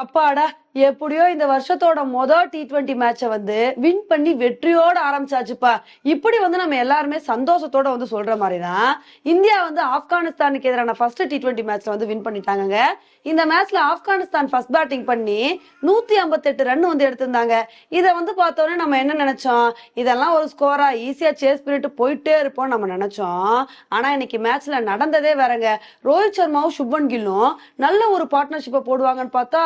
அப்பாடா எப்படியோ இந்த வருஷத்தோட மொதல் டி டுவெண்ட்டி மேட்சை வந்து வின் பண்ணி வெற்றியோட ஆரம்பிச்சாச்சுப்பா. இப்படி வந்து நம்ம எல்லாருமே சந்தோஷத்தோட வந்து சொல்ற மாதிரி தான் இந்தியா வந்து ஆப்கானிஸ்தானுக்கு எதிரான ஃபர்ஸ்ட் டி டுவெண்ட்டி மேட்ச்ல வந்து வின் பண்ணிட்டாங்க இந்த மேட்ச்ல ஆப்கானிஸ்தான் ஃபர்ஸ்ட் பேட்டிங் பண்ணி நூத்தி ஐம்பத்தெட்டு ரன் வந்து எடுத்திருந்தாங்க. இதை வந்து பார்த்தோன்னே நம்ம என்ன நினைச்சோம்? இதெல்லாம் ஒரு ஸ்கோரா ஈஸியா சேஸ் பண்ணிட்டு போயிட்டே இருப்போம் நம்ம நினைச்சோம். ஆனா இன்னைக்கு மேட்ச்ல நடந்ததே வேறங்க. ரோஹித் சர்மாவும் சுப்மன் கில்லும் நல்ல ஒரு பார்ட்னர்ஷிப்பை போடுவாங்கன்னு பார்த்தா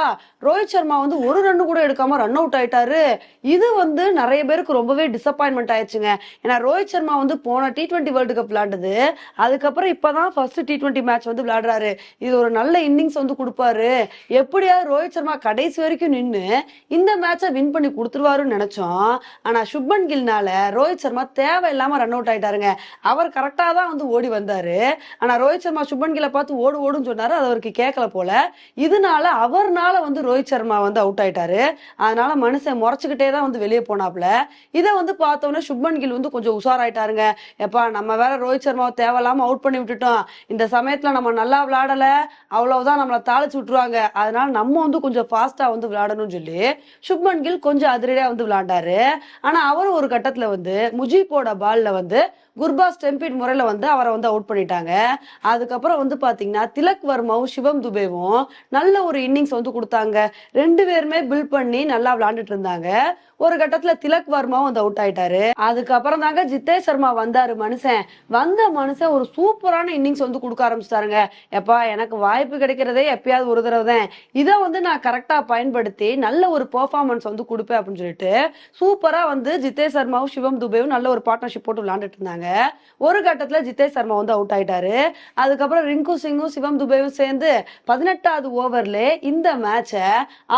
ரோஹித் சர்மா வந்து ஒரு ரன் கூட எடுக்காம ரன் அவுட் ஆயிட்டாரு. இது வந்து நிறைய பேருக்கு ரொம்பவே டிசப்பாயின்மெண்ட் ஆயிடுச்சுங்க. ஏன்னா ரோஹித் சர்மா வந்து போன டி டுவெண்ட்டி வேர்ல்டு கப் விளையாண்டது. அதுக்கப்புறம் இப்பதான் ஃபர்ஸ்ட் டி டுவெண்ட்டி மேட்ச் வந்து விளையாடுறாரு. இது ஒரு நல்ல இன்னிங்ஸ் வந்து கொடுப்பாரு. எப்படியாவது ரோஹித் சர்மா கடைசி வரைக்கும் நின்று இந்த மேட்சை வின் பண்ணி கொடுத்துருவாருன்னு நினைச்சோம். ஆனா சுப்மன் கில்னால ரோஹித் சர்மா தேவையில்லாம ரன் அவுட் ஆயிட்டாருங்க. அவர் கரெக்டா தான் வந்து ஓடி வந்தாரு. ஆனா ரோஹித் சர்மா சுப்மன் கில பார்த்து ஓடு ஓடுன்னு சொன்னாரு. அது அவருக்கு கேட்கல போல. இதனால அவர்னால வந்து ரோஹித் சர்மா வந்து அவுட் ஆயிட்டாரு. அதனால மனுஷன் முறைச்சுக்கிட்டே தான் வந்து வெளியே போனாப்ல இதை வந்து பார்த்தோன்னே சுப்மன் கில் வந்து கொஞ்சம் உஷாராயிட்டாருங்க. எப்பா நம்ம வேற ரோஹித் சர்மாவை தேவையில்லாம அவுட் பண்ணி விட்டுட்டோம். இந்த சமயத்துல நம்ம நல்லா விளையாடல. அவ்வளவுதான் நம்மளை தாளிச்சு விட்டுருவாங்க. அதனால நம்ம வந்து கொஞ்சம் ஃபாஸ்டா வந்து விளையாடணும்னு சொல்லி சுப்மன் கில் கொஞ்சம் அதிரடியா வந்து விளையாண்டாரு. ஆனா அவர் ஒரு கட்டத்துல வந்து முஜீப்போட பால்ல வந்து குர்பா ஸ்டெம்பிட் முறையில வந்து அவரை வந்து அவுட் பண்ணிட்டாங்க. அதுக்கப்புறம் வந்து பாத்தீங்கன்னா திலக் வர்மாவும் சிவம் துபேவும் நல்ல ஒரு இன்னிங்ஸ் வந்து கொடுத்தாங்க. ரெண்டு ரெண்டு பேருமே பில் பண்ணி நல்லா விளையாண்டுட்டு இருந்தாங்க. ஒரு கட்டத்துல திலக் வர்மாவும் வந்து அவுட் ஆயிட்டாரு. அதுக்கப்புறம் தாங்க ஜித்தேஷ் சர்மா வந்தாரு மனுஷன். வந்த மனுஷன் ஒரு சூப்பரான இன்னிங்ஸ் வந்து கொடுக்க ஆரம்பிச்சிட்டாருங்க. எப்பா எனக்கு வாய்ப்பு கிடைக்கிறதே எப்பயாவது ஒரு தடவை தான் இதை வந்து நான் கரெக்டா பயன்படுத்தி நல்ல ஒரு பெர்ஃபார்மன்ஸ் வந்து கொடுப்பேன் அப்படின்னு சொல்லிட்டு சூப்பரா வந்து ஜித்தேஷ் சர்மாவும் சிவம் துபேவும் நல்ல ஒரு பார்ட்னர்ஷிப் போட்டு விளையாண்டுட்டு இருந்தாங்க. ஒரு கட்டத்துல ஜித்தேஷ் சர்மா வந்து அவுட் ஆயிட்டாரு. அதுக்கப்புறம் ரிங்கு சிங்கும் சிவம் துபேவும் சேர்ந்து பதினெட்டாவது ஓவர்ல இந்த மேட்சை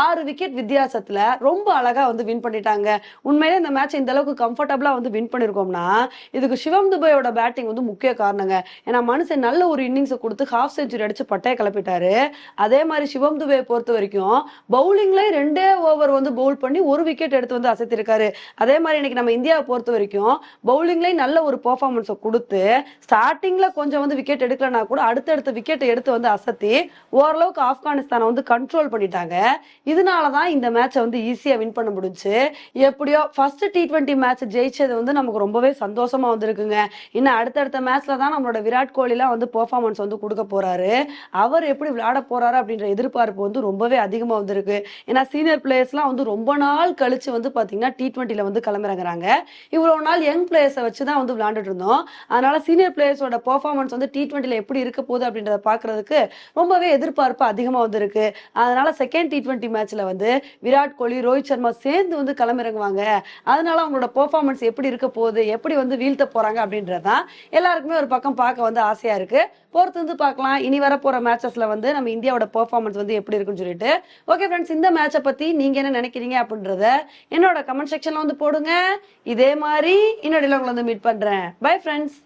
ஆறு விக்கெட் வித்தியாசத்துல ரொம்ப அழகா வந்து வின் பண்ணிட்டாங்க. உண்மையிலே இந்த மேட்ச் இந்த அளவுக்கு கம்ஃபர்டபுளா வந்து வின் பண்ணிருக்கோம்னா இதுக்கு சிவம் துபையோட பேட்டிங் வந்து முக்கிய காரணங்க. ஏன்னா மனுஷன் நல்ல ஒரு இன்னிங்ஸை கொடுத்து ஹாஃப் செஞ்சுரி அடிச்சு பட்டையை கிளப்பிட்டாரு. அதே மாதிரி சிவம் துபையை பொறுத்த வரைக்கும் பவுலிங்ல ரெண்டே ஓவர் வந்து பவுல் பண்ணி ஒரு விக்கெட் எடுத்து வந்து அசைத்திருக்காரு. அதே மாதிரி இன்னைக்கு நம்ம இந்தியாவை பொறுத்த வரைக்கும் பவுலிங்லேயும் நல்ல ஒரு பெர்ஃபார்மன்ஸை கொடுத்து ஸ்டார்டிங்ல கொஞ்சம் வந்து விக்கெட் எடுக்கலனா கூட அடுத்தடுத்த விக்கெட்டை எடுத்து வந்து அசத்தி ஓரளவுக்கு ஆப்கானிஸ்தானை வந்து கண்ட்ரோல் பண்ணிட்டாங்க. இது இதனால தான் இந்த மேட்சை வந்து ஈஸியாக வின் பண்ண முடிஞ்சுச்சு எப்படியோ ஃபர்ஸ்ட் டி டுவெண்ட்டி மேட்ச் ஜெயிச்சது வந்து நமக்கு ரொம்பவே சந்தோஷமா வந்திருக்குங்க. இன்னும் அடுத்தடுத்த மேட்ச்ல தான் நம்மளோட விராட் கோலிலாம் வந்து பெர்ஃபார்மன்ஸ் வந்து கொடுக்க போறாரு. அவர் எப்படி விளையாட போறாரு அப்படின்ற எதிர்பார்ப்பு வந்து ரொம்பவே அதிகமாக வந்திருக்கு. ஏன்னா சீனியர் பிளேயர்ஸ்லாம் வந்து ரொம்ப நாள் கழிச்சு வந்து பார்த்தீங்கன்னா டி ட்வெண்ட்டியில் வந்து கிளம்பிறங்குறாங்க. இவ்வளோ நாள் யங் பிளேயர்ஸை வச்சு தான் வந்து விளையாண்டுட்டு இருந்தோம். அதனால சீனியர் பிளேயர்ஸோட பெர்ஃபார்மன்ஸ் வந்து டி ட்வெண்ட்டியில் எப்படி இருக்க போகுது அப்படின்றத பார்க்கறதுக்கு ரொம்பவே எதிர்பார்ப்பு அதிகமாக வந்திருக்கு. அதனால செகண்ட் டி ட்வெண்ட்டி மேட்ச் மேட்ச்ல வந்து விராட் கோலி ரோஹித் சர்மா சேர்ந்து வந்து களமிறங்குவாங்க. அதனால அவங்களோட பெர்ஃபார்மன்ஸ் எப்படி இருக்க போகுது எப்படி வந்து வீழ்த்த போறாங்க அப்படின்றதான் எல்லாருக்குமே ஒரு பக்கம் பார்க்க வந்து ஆசையா இருக்கு. பொறுத்து வந்து பார்க்கலாம். இனி வர போற மேட்சஸ்ல வந்து நம்ம இந்தியாவோட பெர்ஃபார்மன்ஸ் வந்து எப்படி இருக்குன்னு சொல்லிட்டு. ஓகே ஃப்ரெண்ட்ஸ் இந்த மேட்சை பத்தி நீங்க என்ன நினைக்கிறீங்க அப்படின்றத என்னோட கமெண்ட் செக்ஷன்ல வந்து போடுங்க. இதே மாதிரி இன்னொரு உங்களை வந்து மீட் பண்றேன். Bye friends